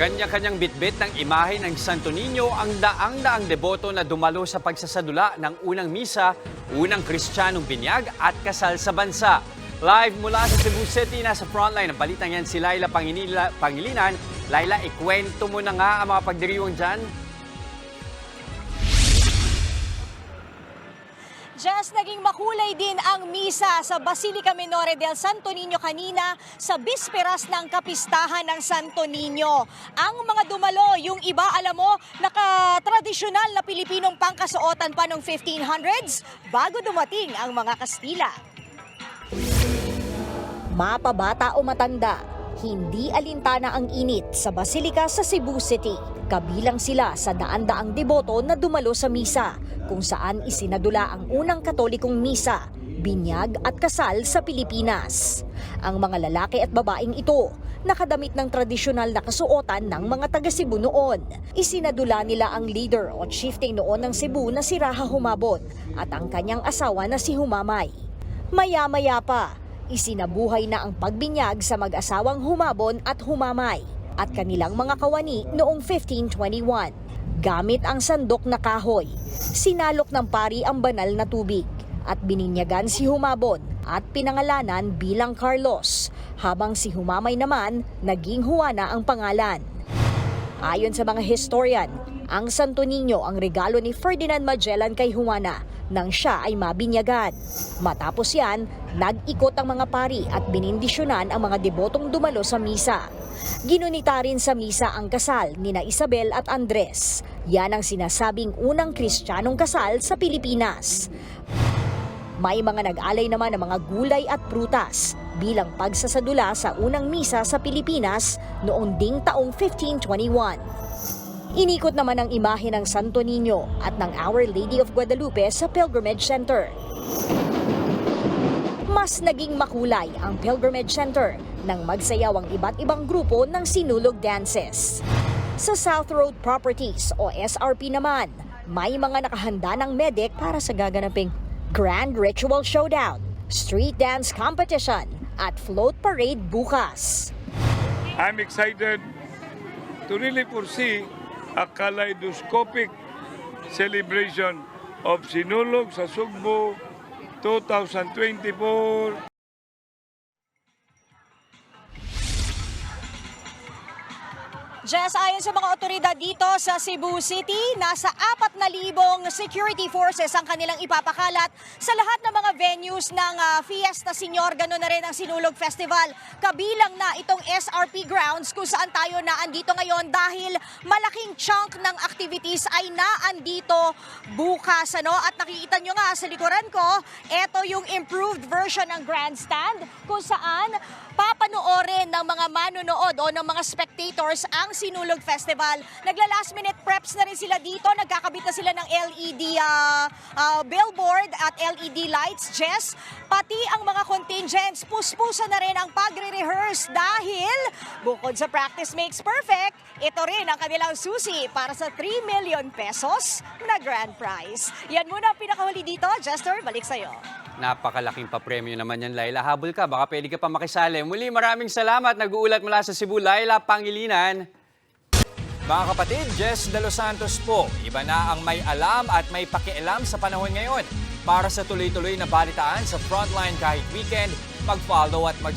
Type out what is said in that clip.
Kanya-kanyang bitbit ng imahe ng Santo Niño ang daang-daang deboto na dumalo sa pagsasadula ng unang misa, unang kristyanong binyag at kasal sa bansa. Live mula sa Cebu City, nasa frontline ng balitang yan si Laila Panginila, Pangilinan. Laila, ikwento mo na nga ang mga pagdiriwang dyan. Just naging makulay din ang misa sa Basilica Minore del Santo Niño kanina sa bisperas ng kapistahan ng Santo Niño. Ang mga dumalo, yung iba alam mo, naka-tradisyonal na Pilipinong pangkasuotan pa noong 1500s bago dumating ang mga Kastila. Mapabata o matanda, hindi alintana ang init sa Basilica sa Cebu City. Kabilang sila sa daan-daang deboto na dumalo sa misa, kung saan isinadula ang unang katolikong misa, binyag at kasal sa Pilipinas. Ang mga lalaki at babaeng ito, nakadamit ng tradisyonal na kasuotan ng mga taga Cebu noon. Isinadula nila ang leader o chieftain noon ng Cebu na si Raha Humabon at ang kanyang asawa na si Humamay. Maya-maya pa, isinabuhay na ang pagbinyag sa mag-asawang humabon at humamay at kanilang mga kawani noong 1521. Gamit ang sandok na kahoy, sinalok ng pari ang banal na tubig at bininyagan si Humabon at pinangalanan bilang Carlos, habang si Humamay naman naging Juana ang pangalan. Ayon sa mga historian, ang Santo Niño ang regalo ni Ferdinand Magellan kay Juana nang siya ay mabinyagan. Matapos yan, nag-ikot ang mga pari at binindisyonan ang mga debotong dumalo sa misa. Ginunita rin sa misa ang kasal ni na Isabel at Andres. Yan ang sinasabing unang kristyanong kasal sa Pilipinas. May mga nag-alay naman ng mga gulay at prutas bilang pagsasadula sa unang misa sa Pilipinas noong ding taong 1521. Inikot naman ang imahe ng Santo Niño at ng Our Lady of Guadalupe sa Pilgrimage Center. Mas naging makulay ang Pilgrimage Center nang magsayaw ang iba't ibang grupo ng sinulog dances. Sa South Road Properties o SRP naman, may mga nakahanda ng medic para sa gaganaping Grand Ritual Showdown, Street Dance Competition at Float Parade bukas. I'm excited to really foresee a kaleidoscopic celebration of Sinulog sa Sugbo 2024. Jess, ayon sa mga otoridad dito sa Cebu City, nasa 4,000 security forces ang kanilang ipapakalat sa lahat ng mga venues ng ah, Fiesta Señor, gano'n na rin ang Sinulog Festival. Kabilang na itong SRP grounds kung saan tayo naandito ngayon dahil malaking chunk ng activities ay naandito bukas. Ano? At nakikita nyo nga sa likuran ko, ito yung improved version ng grandstand kung saan papanoorin ng mga manonood o ng mga spectators ang Sinulog Festival. Nagla-last minute preps na rin sila dito. Nagkakabit na sila ng LED ah, ah, billboard at LED lights, Jess. Pati ang mga contingents, puspusa na rin ang pagre-rehearse dahil bukod sa practice makes perfect, ito rin ang kanilang susi para sa 3 million pesos na grand prize. Yan muna pinakahuli dito. Jester, balik sa'yo. Napakalaking papremyo naman yan, Laila. Habol ka, baka pwede ka pa makisali. Muli, maraming salamat. Nag-uulat mula sa Cebu, Laila Pangilinan. Mga kapatid, Jess De Los Santos po. Iba na ang may alam at may pakialam sa panahon ngayon. Para sa tuloy-tuloy na balitaan sa Frontline kahit weekend, mag-follow at mag